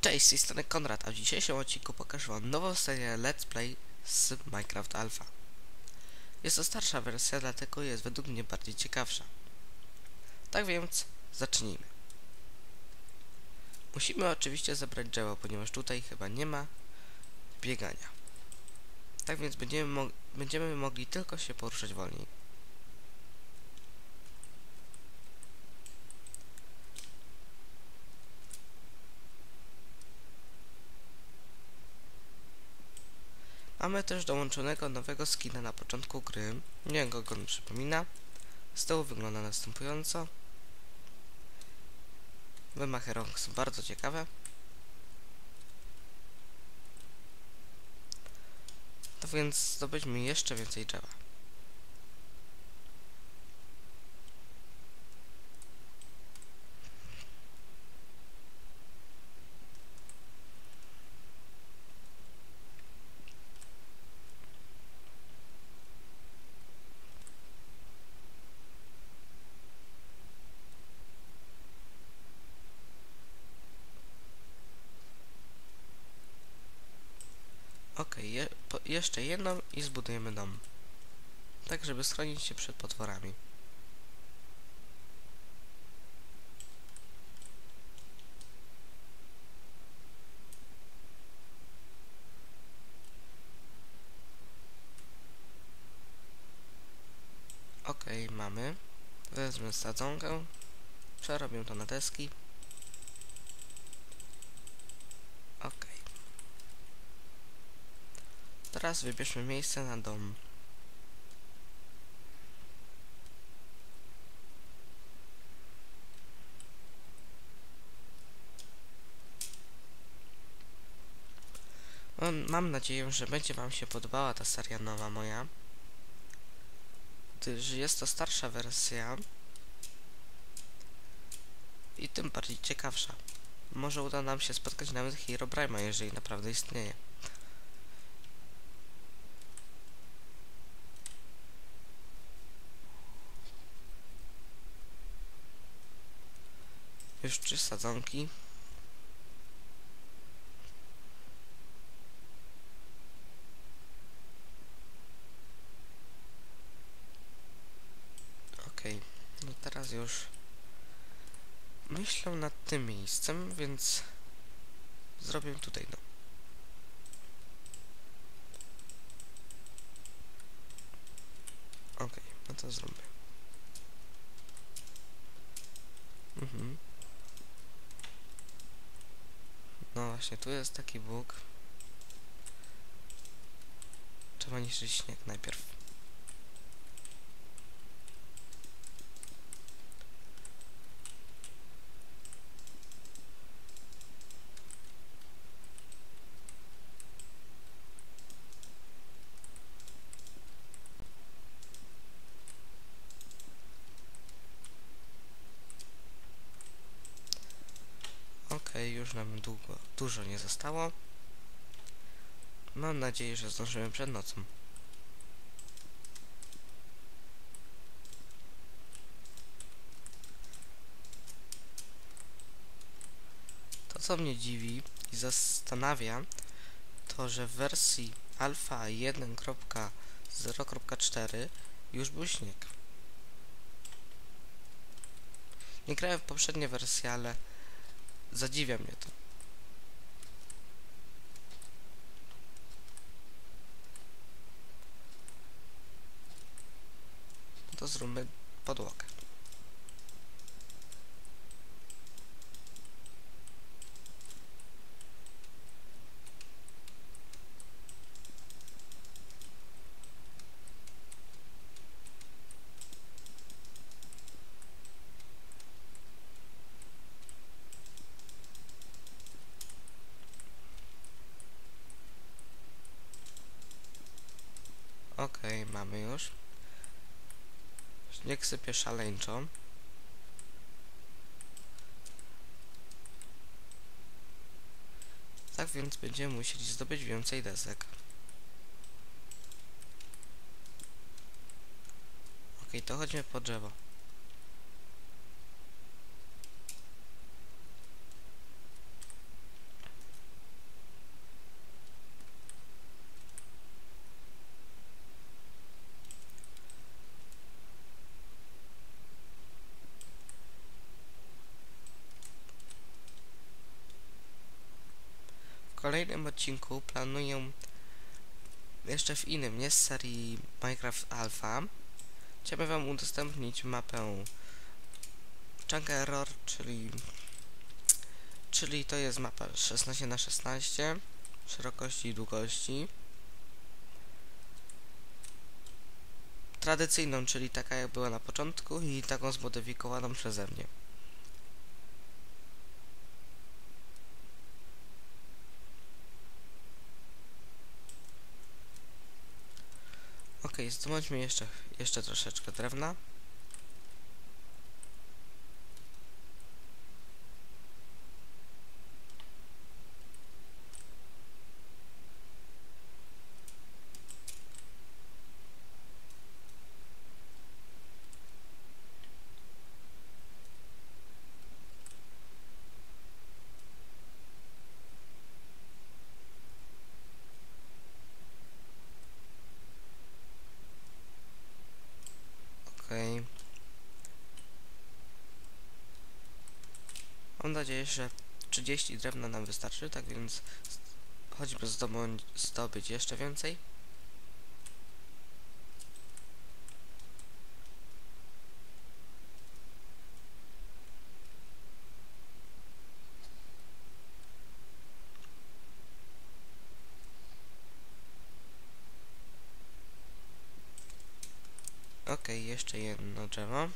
Cześć, z tej strony Konrad, a w dzisiejszym odcinku pokażę wam nową serię Let's Play z Minecraft Alpha. Jest to starsza wersja, dlatego jest według mnie bardziej ciekawsza. Tak więc, zacznijmy. Musimy oczywiście zebrać drzewo, ponieważ tutaj chyba nie ma biegania. Tak więc będziemy, mo będziemy mogli tylko się poruszać wolniej. Mamy też dołączonego nowego skina na początku gry. Nie wiem, kogo on przypomina. Z tyłu wygląda następująco. Wymachy rąk są bardzo ciekawe. To więc zdobyćmy jeszcze więcej drzewa. Okej, je, po- jeszcze jedną i zbudujemy dom. Tak, żeby schronić się przed potworami. Okej, mamy. Wezmę sadzonkę. Przerobię to na deski. Okej. Teraz wybierzmy miejsce na dom. Mam, nadzieję, że będzie Wam się podobała ta seria nowa moja. Gdyż jest to starsza wersja. I tym bardziej ciekawsza. Może uda nam się spotkać nawet Herobrine'a, jeżeli naprawdę istnieje. Już trzy sadzonki. No teraz już myślę nad tym miejscem, więc zrobię tutaj no. Okej, no to zróbmy. Mhm. No właśnie, tu jest taki bóg. Trzeba niszczyć śnieg najpierw. Okej, już nam długo, dużo nie zostało. Mam nadzieję, że zdążymy przed nocą. To, co mnie dziwi i zastanawia, to, że w wersji alfa 1.0.4 już był śnieg. Nie grałem w poprzednie wersje, ale Zadziwia mnie to. To zróbmy podłogę. Okej, mamy już. Śnieg sypie szaleńczo. Tak więc będziemy musieli zdobyć więcej desek. Okej, to chodźmy po drzewo. kolejnym odcinku planuję jeszcze w innym, nie z serii Minecraft Alpha. Chciałbym wam udostępnić mapę Chunk Error, czyli czyli to jest mapa 16 na 16 szerokości i długości. Tradycyjną, czyli taka jak była na początku i taką zmodyfikowaną przeze mnie. Ok, zdobądźmy jeszcze, jeszcze troszeczkę drewna. Okej. Okay. Mam nadzieję, że 30 drewna nam wystarczy, tak więc choćby zdobądź, zdobyć jeszcze więcej. Ok, jeszcze jedno drzewo.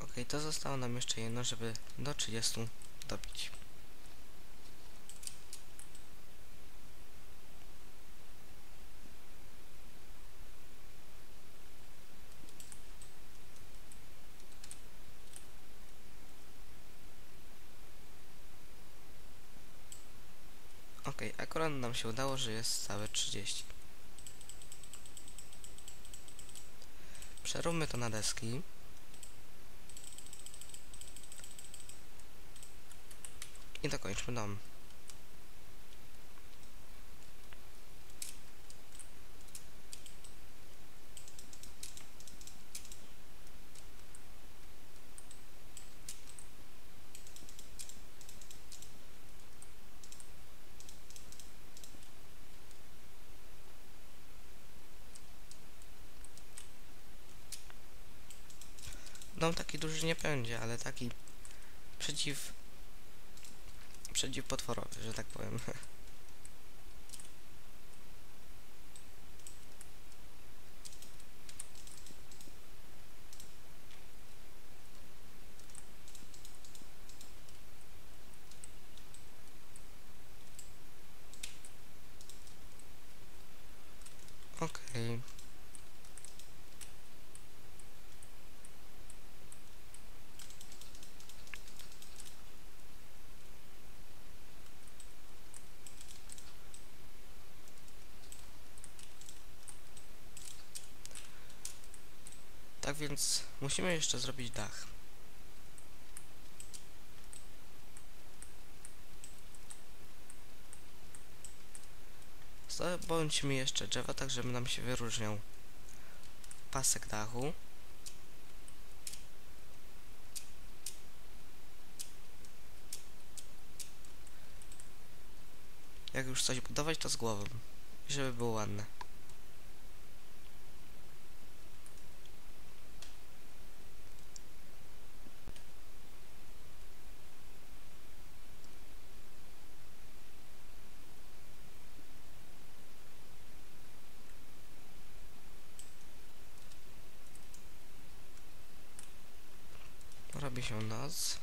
Ok, to zostało nam jeszcze jedno, żeby do 30 dobić. Ok, akurat nam się udało, że jest całe 30. Przeróbmy to na deski. I dokończmy dom. Dom taki duży nie będzie, ale taki przeciw przeciwpotworowy, że tak powiem. Okej. Okay. Więc musimy jeszcze zrobić dach. Zdobądźmy jeszcze drzewa, tak żeby nam się wyróżniał pasek dachu. Jak już coś budować, to z głową. Żeby było ładne. Robi się noc.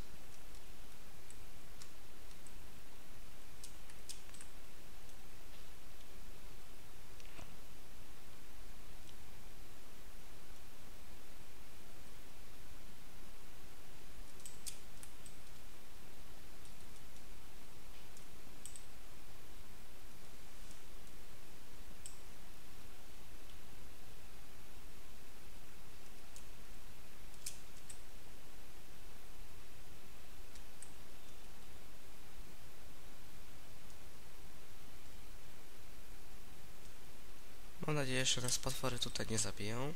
Że nas potwory tutaj nie zabiją.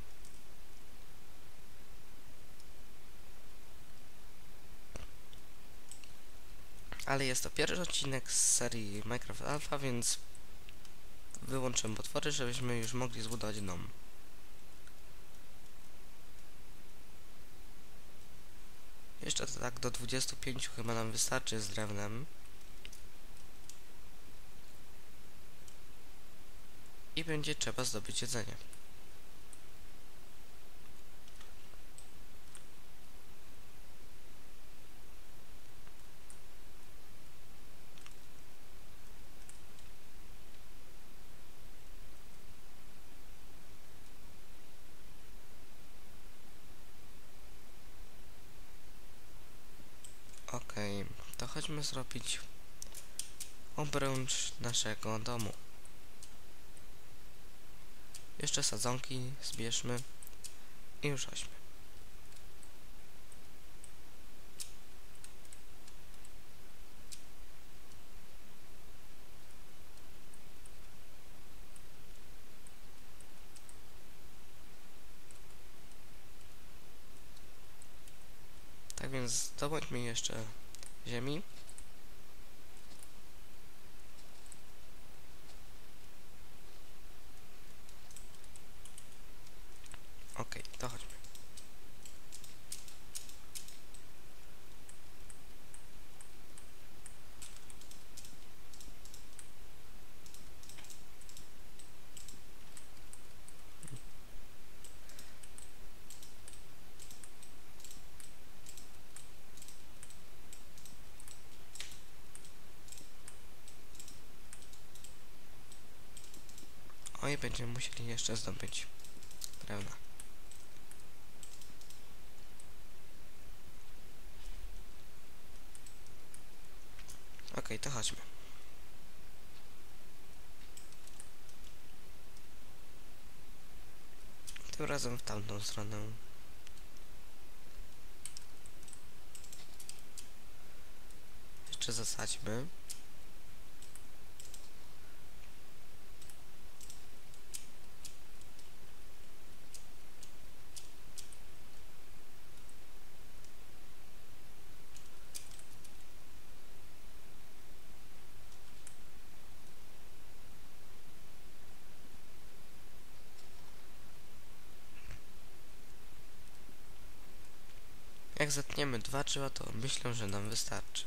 Ale jest to pierwszy odcinek z serii Minecraft Alpha, więc wyłączyłem potwory, żebyśmy już mogli zbudować dom. Jeszcze tak do 25 chyba nam wystarczy z drewnem. I będzie trzeba zdobyć jedzenie. Okej, to chodźmy zrobić obręcz naszego domu. Jeszcze sadzonki zbierzmy i już chodźmy. Tak więc zdobądźmy jeszcze ziemi. Okej, to chodźmy. Oj, będziemy musieli jeszcze zdobyć drewna. To chodźmy. Tym razem w tamtą stronę. Jeszcze zasadźmy. Jak zetniemy dwa drzewa, to myślę, że nam wystarczy.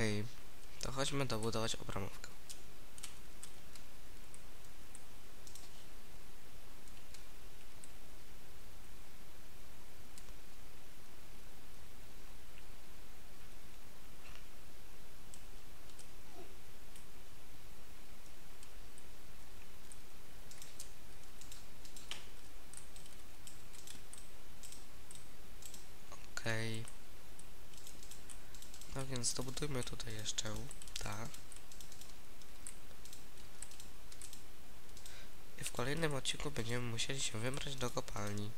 Okej, to chodźmy dobudować obramówkę. Okej. No więc dobudujmy tutaj jeszcze tak. I w kolejnym odcinku będziemy musieli się wybrać do kopalni.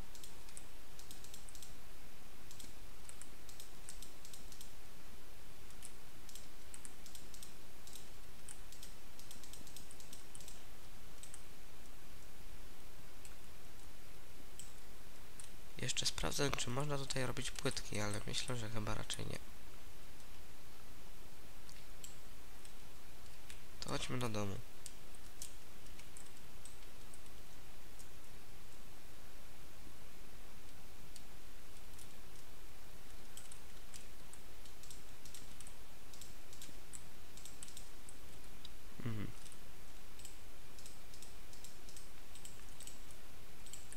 Jeszcze sprawdzę, czy można tutaj robić płytki, ale myślę, że chyba raczej nie. Chodźmy do domu. Mhm.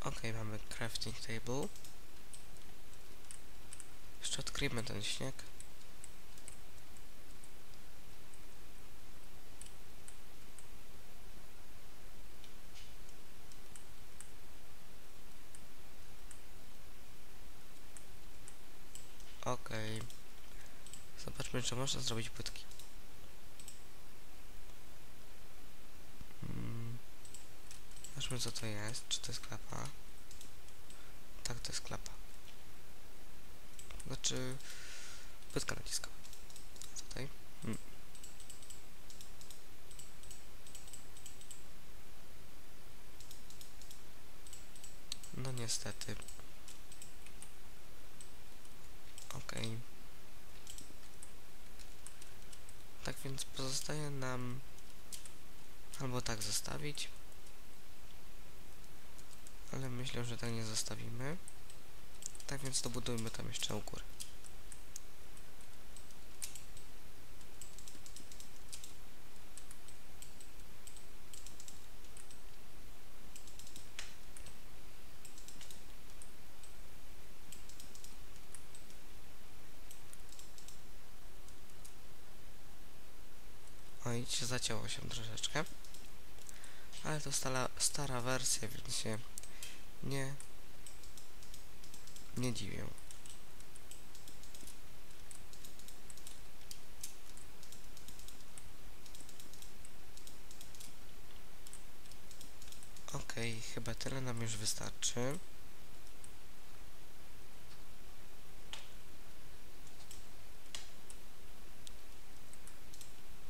Ok, mamy crafting table. Jeszcze odkryjmy ten śnieg. Zobaczmy, czy można zrobić płytki. Mm. Zobaczmy, co to jest. Czy to jest klapa? Tak, to jest klapa. Znaczy... Płytka naciskowa. Tutaj. Mm. No niestety. Okej. Tak więc pozostaje nam albo tak zostawić, ale myślę, że tak nie zostawimy. Tak więc dobudujmy tam jeszcze u góry. Się zacięło się troszeczkę. Ale to stara, stara wersja, więc się nie, nie dziwię. Okej, okay, chyba tyle nam już wystarczy.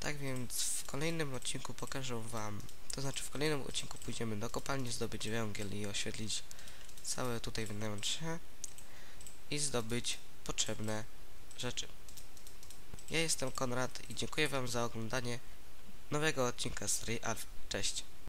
Tak więc w kolejnym odcinku pokażę wam, to znaczy w kolejnym odcinku pójdziemy do kopalni zdobyć węgiel i oświetlić całe tutaj wnętrze i zdobyć potrzebne rzeczy. Ja jestem Konrad i dziękuję wam za oglądanie nowego odcinka Ray Alpha. Cześć!